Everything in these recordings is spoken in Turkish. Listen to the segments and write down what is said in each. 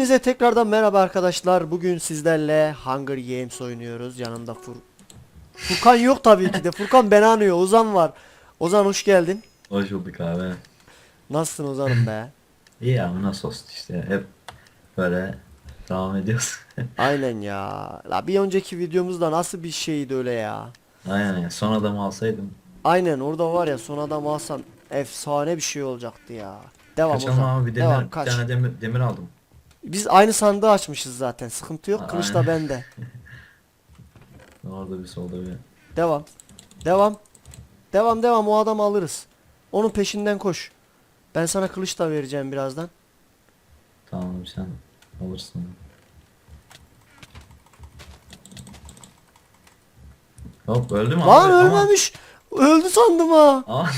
Hepinize tekrardan merhaba arkadaşlar. Bugün sizlerle Hunger Games oynuyoruz. Yanımda Fur Furkan yok tabii ki de. Furkan beni anıyor. Ozan var. Ozan hoş geldin. Hoş bulduk abi. Nasılsın Ozan'ım be? İyi ya nasıl olsun işte hep böyle devam ediyoruz. Aynen ya. La bir önceki videomuzda nasıl bir şeydi öyle ya? Aynen ya son adamı alsaydım. Aynen orada var ya son adam alsan efsane bir şey olacaktı ya. Devam Kaçalım Ozan. abi bir demir, Devam bir kaç. tane demir, demir aldım. Biz aynı sandığı açmışız zaten. Sıkıntı yok. Kılıç da bende. Orada bir solda bir. Devam. Devam. Devam devam o adamı alırız. Onun peşinden koş. Ben sana kılıç da vereceğim birazdan. Tamam sen alırsın. Hop öldü mü Lan abi? Ölmemiş. Öldü sandım ha.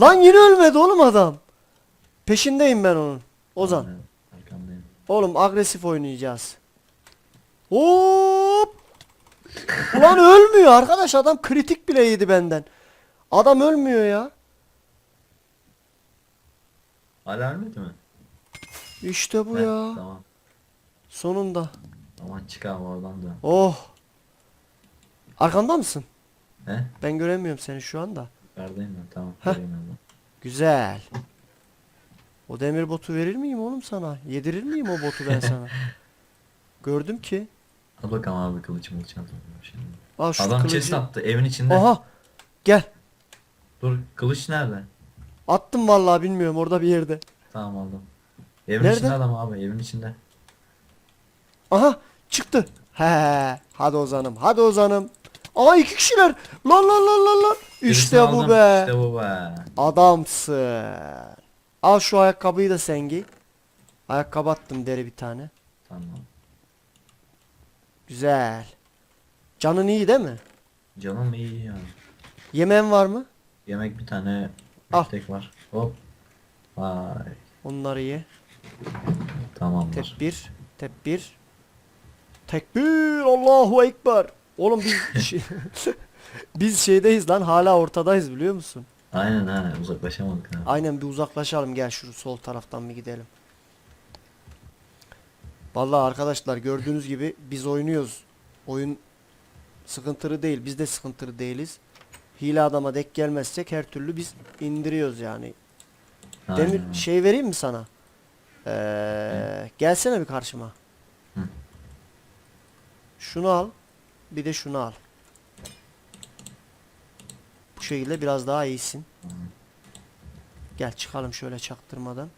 Lan yine ölmedi oğlum adam. Peşindeyim ben onun. Ozan. Aynen. Oğlum agresif oynayacağız. Hop. Ulan ölmüyor arkadaş adam kritik bile yedi benden. Adam ölmüyor ya. Hala ölmedi mi? İşte bu Heh, ya. Tamam. Sonunda. Aman çık abi oradan da. Oh. Arkanda mısın? He? Ben göremiyorum seni şu anda. Yukarıdayım ben tamam. Heh. ben. Güzel. O demir botu verir miyim oğlum sana? Yedirir miyim o botu ben sana? Gördüm ki. Al bakalım abi kılıç mılıç atıyorum şimdi. Al şu Adam kılıcı. chest attı evin içinde. Aha. Gel. Dur kılıç nerede? Attım vallahi bilmiyorum orada bir yerde. Tamam aldım. Evin Nerede? içinde adam abi evin içinde. Aha çıktı. He. Hadi Ozan'ım. Hadi Ozan'ım. Aa iki kişiler. Lan lan lan lan lan. Birisini İşte bu aldım, be. İşte bu be. Adamsın. Al şu ayakkabıyı da sen giy. Ayakkabı attım deri bir tane. Tamam. Güzel. Canın iyi değil mi? Canım iyi ya. Yemen var mı? Yemek bir tane Al. tek var. Hop. Vay. Onları ye. Tamamdır. Tekbir. Tekbir. Tekbir. Allahu Ekber. Oğlum biz şey- biz şeydeyiz lan hala ortadayız biliyor musun? Aynen ha uzaklaşamadık ha. Aynen bir uzaklaşalım gel şu sol taraftan bir gidelim. Vallahi arkadaşlar gördüğünüz gibi biz oynuyoruz. Oyun sıkıntılı değil. Biz de sıkıntılı değiliz. Hile adama dek gelmezsek her türlü biz indiriyoruz yani. Demir Aynen. şey vereyim mi sana? Ee, gelsene bir karşıma. Hı. Şunu al. Bir de şunu al. Bu şekilde biraz daha iyisin. Gel çıkalım şöyle çaktırmadan.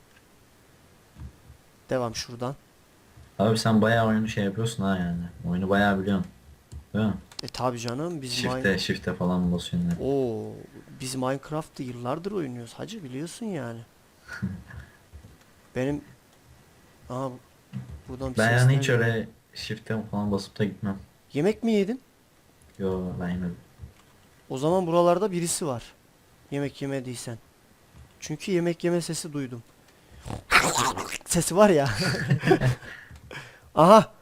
Devam şuradan. Abi sen bayağı oyunu şey yapıyorsun ha yani. Oyunu bayağı biliyorsun. Değil mi? E tabi canım biz Shift'e Mine... shift'e falan basıyorsun. yani. Oo, biz Minecraft'ı yıllardır oynuyoruz hacı biliyorsun yani. Benim bu- buradan bir Ben yani hiç öyle shift'e falan basıp da gitmem. Yemek mi yedin? Yo ben yemedim. O zaman buralarda birisi var. Yemek yemediysen. Çünkü yemek yeme sesi duydum. Sesi var ya. Aha.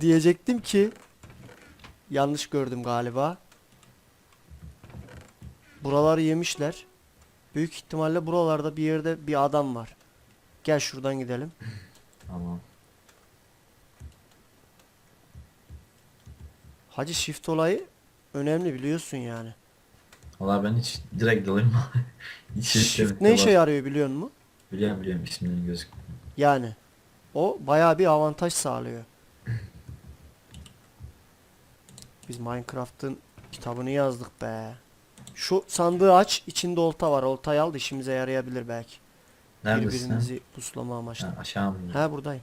Diyecektim ki yanlış gördüm galiba. Buraları yemişler. Büyük ihtimalle buralarda bir yerde bir adam var. Gel şuradan gidelim. Tamam. Hacı shift olayı önemli biliyorsun yani. Valla ben hiç direkt dalayım. Shift ne işe yarıyor biliyor musun? Biliyorum biliyorum isimlerini gözük. Yani o bayağı bir avantaj sağlıyor. Biz Minecraft'ın kitabını yazdık be. Şu sandığı aç, içinde olta var. Oltayı al da işimize yarayabilir belki. Neredesin? Birbirimizi puslama amaçlı. Ha, aşağı mı? He buradayım.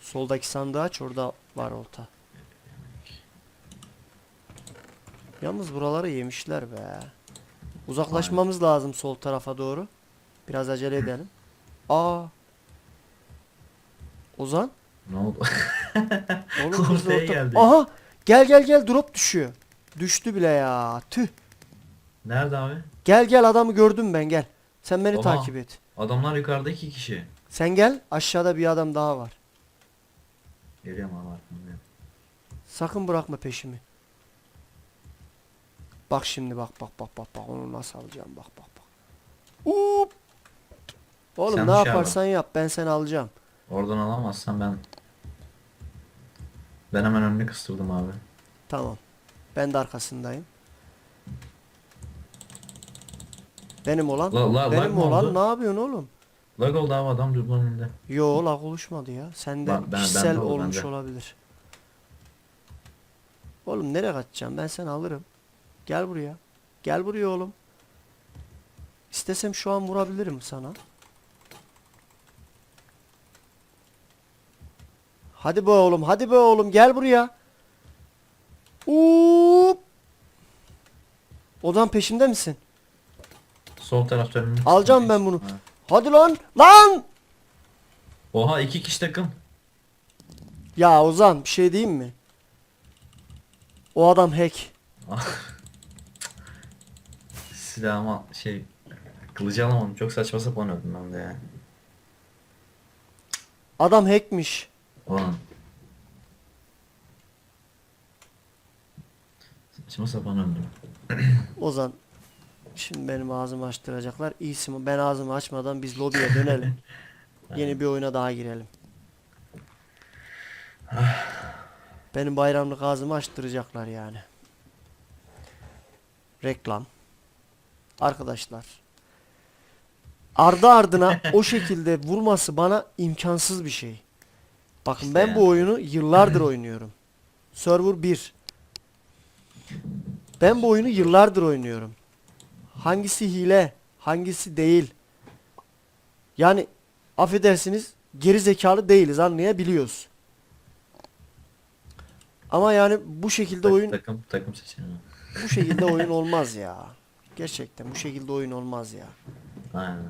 Soldaki sandığı aç, orada var olta. Yalnız buraları yemişler be. Uzaklaşmamız lazım sol tarafa doğru. Biraz acele edelim. Aa. Ozan? Ne oldu? Oğlum orta- geldik. Aha! Gel gel gel drop düşüyor. Düştü bile ya. Tüh. Nerede abi? Gel gel adamı gördüm ben gel. Sen beni Oha. takip et. Adamlar yukarıda iki kişi. Sen gel aşağıda bir adam daha var. Geliyorum abi arkamdayım. Sakın bırakma peşimi. Bak şimdi bak bak bak bak bak onu nasıl alacağım bak bak bak. Up. Oğlum Sen ne dışarı yaparsan yap ben seni alacağım. Oradan alamazsan ben ben hemen önünü kıstırdım abi. Tamam. Ben de arkasındayım. Benim olan. La- la- lag benim mı olan oldu? ne yapıyorsun oğlum? Lag oldu abi adam önünde. Yo lag oluşmadı ya. Sende Ben- ben- kişisel bende oldu, olmuş bende. olabilir. Oğlum nereye kaçacağım? Ben seni alırım. Gel buraya. Gel buraya oğlum. İstesem şu an vurabilirim sana. Hadi be oğlum, hadi be oğlum gel buraya. Uuup. Odan peşimde misin? Sol tarafta önünü Alacağım ben bunu. Ha. Hadi lan. Lan! Oha iki kişi takım. Ya Ozan bir şey diyeyim mi? O adam hack. Silahıma şey kılıcı alamadım. Çok saçma sapan öldüm ben de ya. Adam hackmiş. Ulan. Saçma sapan öldüm. Ozan şimdi benim ağzımı açtıracaklar. İyisi? Ben ağzımı açmadan biz lobiye dönelim. Yeni bir oyuna daha girelim. Benim bayramlık ağzımı açtıracaklar yani. Reklam. Arkadaşlar. Ardı ardına o şekilde vurması bana imkansız bir şey. Bakın İşte ben yani. bu oyunu yıllardır oynuyorum. Server 1. Ben bu oyunu yıllardır oynuyorum. Hangisi hile, hangisi değil. Yani affedersiniz geri zekalı değiliz anlayabiliyoruz. Ama yani bu şekilde Tak- oyun Takım takım seçeneği. bu şekilde oyun olmaz ya. Gerçekten bu şekilde oyun olmaz ya. Aynen.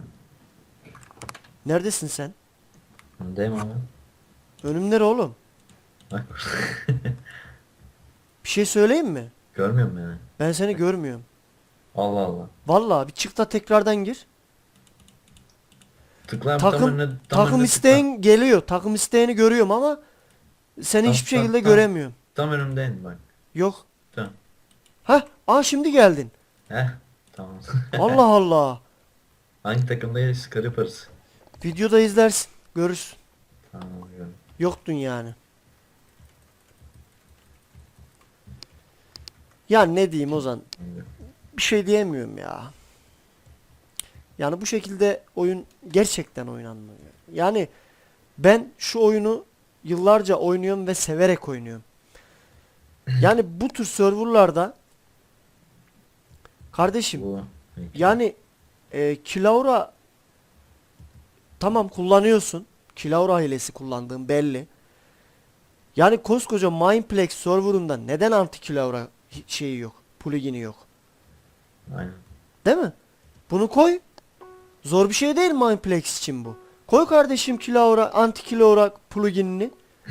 Neredesin sen? Öndeyim abi. Önüm nere oğlum? Bak. Bir şey söyleyeyim mi? Görmüyor musun beni? Ben seni görmüyorum. Allah Allah. Vallahi bir çık da tekrardan gir. Tıkla tam Takım önüne, tam takım önüne isteğin geliyor. Takım isteğini görüyorum ama seni Tam- hiçbir tam- şekilde tam. göremiyorum. tıkla. Tam önümdeyin bak. Yok. Tamam. Hah, aa şimdi geldin. Heh. Tamam. Allah Allah. Hangi takımdayız? Sıkar yaparız. Videoda izlersin. Görürsün. Tamam. Yoktun yani. Ya ne diyeyim Ozan? Bir şey diyemiyorum ya. Yani bu şekilde oyun gerçekten oynanmıyor. Yani ben şu oyunu yıllarca oynuyorum ve severek oynuyorum. Yani bu tür serverlarda kardeşim Bu. Peki. yani e, Kilaura tamam kullanıyorsun. Kilaura hilesi kullandığın belli. Yani koskoca Mineplex serverında neden anti Kilaura şeyi yok? Plugin'i yok. Aynen. Değil mi? Bunu koy. Zor bir şey değil Mineplex için bu. Koy kardeşim Kilaura, anti Kilaura pluginini.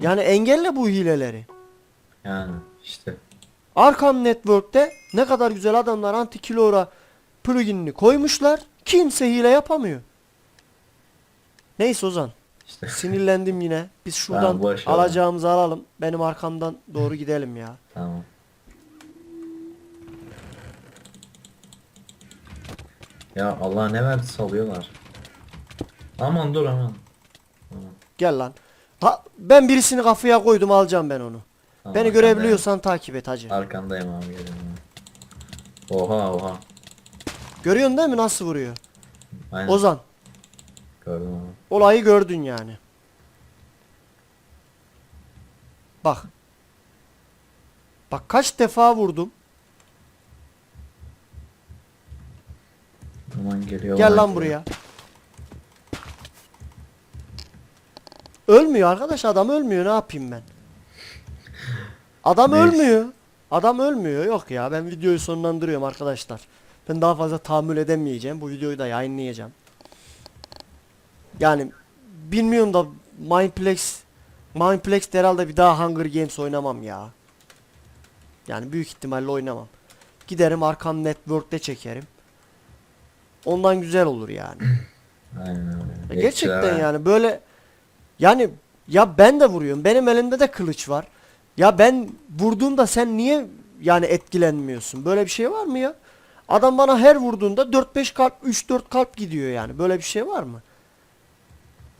Yani engelle bu hileleri. Yani işte. Arkham Network'te ne kadar güzel adamlar anti Kilaura pluginini koymuşlar. Kimse hile yapamıyor. Neyse Ozan. işte. Sinirlendim yine. Biz şuradan Tamam, alacağımızı alalım. Benim arkamdan doğru gidelim ya. tamam. Ya Allah ne verdi salıyorlar. Aman dur aman. Aman. Gel lan. Ha, ben birisini kafaya koydum alacağım ben onu. Tamam, Beni arkandayım. görebiliyorsan takip et hacı. Arkandayım abi geliyorum. Oha oha. Görüyorsun değil mi nasıl vuruyor? Aynen. Ozan Gördüm abi. olayı gördün yani. Bak. Bak kaç defa vurdum. Aman geliyor. Gel lan buraya. Ölmüyor arkadaş adam ölmüyor ne yapayım ben? Adam Neyse. ölmüyor. Adam ölmüyor yok ya ben videoyu sonlandırıyorum arkadaşlar. Ben daha fazla tahammül edemeyeceğim. Bu videoyu da yayınlayacağım. Yani bilmiyorum da Mineplex Mineplex herhalde bir daha Hunger Games oynamam ya. Yani büyük ihtimalle oynamam. Giderim Arkham Network'te çekerim. Ondan güzel olur yani. Aynen öyle. Gerçekten yani böyle yani ya ben de vuruyorum. Benim elimde de kılıç var. Ya ben vurduğumda sen niye yani etkilenmiyorsun? Böyle bir şey var mı ya? Adam bana her vurduğunda 4-5 kalp 3-4 kalp gidiyor yani. Böyle bir şey var mı?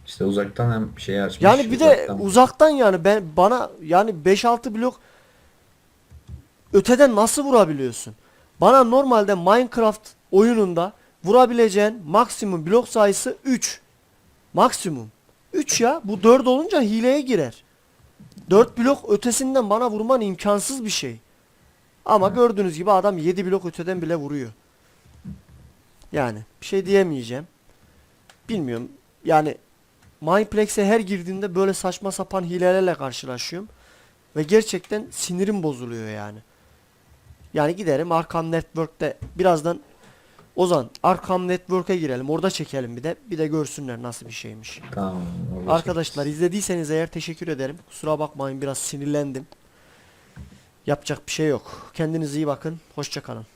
İşte uzaktan hem şey açmış. Yani bir de uzaktan. uzaktan yani ben bana yani 5-6 blok öteden nasıl vurabiliyorsun? Bana normalde Minecraft oyununda vurabileceğin maksimum blok sayısı 3. Maksimum. 3 ya. Bu 4 olunca hileye girer. 4 blok ötesinden bana vurman imkansız bir şey. Ama gördüğünüz gibi adam 7 blok öteden bile vuruyor. Yani bir şey diyemeyeceğim. Bilmiyorum. Yani Mineplex'e her girdiğimde böyle saçma sapan hilelerle karşılaşıyorum. Ve gerçekten sinirim bozuluyor yani. Yani giderim Arkham Network'te birazdan Ozan Arkham Network'e girelim. Orada çekelim bir de. Bir de görsünler nasıl bir şeymiş. Tamam. orada Arkadaşlar izlediyseniz eğer teşekkür ederim. Kusura bakmayın biraz sinirlendim. Yapacak bir şey yok. Kendinize iyi bakın. Hoşça kalın.